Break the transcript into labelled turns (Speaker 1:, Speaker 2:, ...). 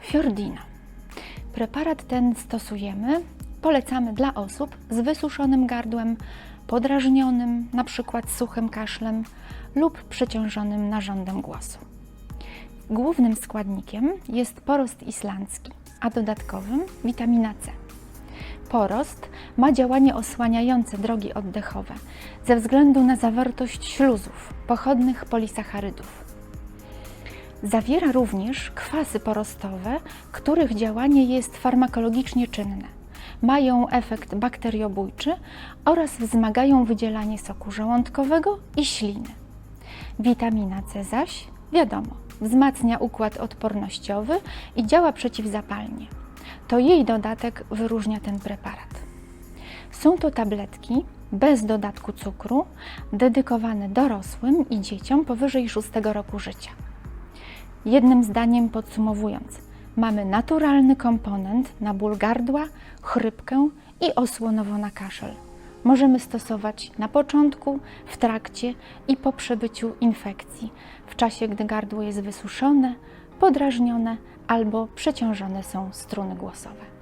Speaker 1: Fiordino. Preparat ten stosujemy, polecamy dla osób z wysuszonym gardłem, podrażnionym, przykład suchym kaszlem lub przeciążonym narządem głosu. Głównym składnikiem jest porost islandzki, a dodatkowym witamina C. Porost ma działanie osłaniające drogi oddechowe ze względu na zawartość śluzów, pochodnych polisacharydów. Zawiera również kwasy porostowe, których działanie jest farmakologicznie czynne. Mają efekt bakteriobójczy oraz wzmagają wydzielanie soku żołądkowego i śliny. Witamina C zaś, wiadomo, wzmacnia układ odpornościowy i działa przeciwzapalnie. To jej dodatek wyróżnia ten preparat. Są to tabletki bez dodatku cukru, dedykowane dorosłym i dzieciom powyżej 6 roku życia. Jednym zdaniem podsumowując, mamy naturalny komponent na ból gardła, chrypkę i osłonowo na kaszel. Możemy stosować na początku, w trakcie i po przebyciu infekcji, w czasie gdy gardło jest wysuszone, podrażnione albo przeciążone są struny głosowe.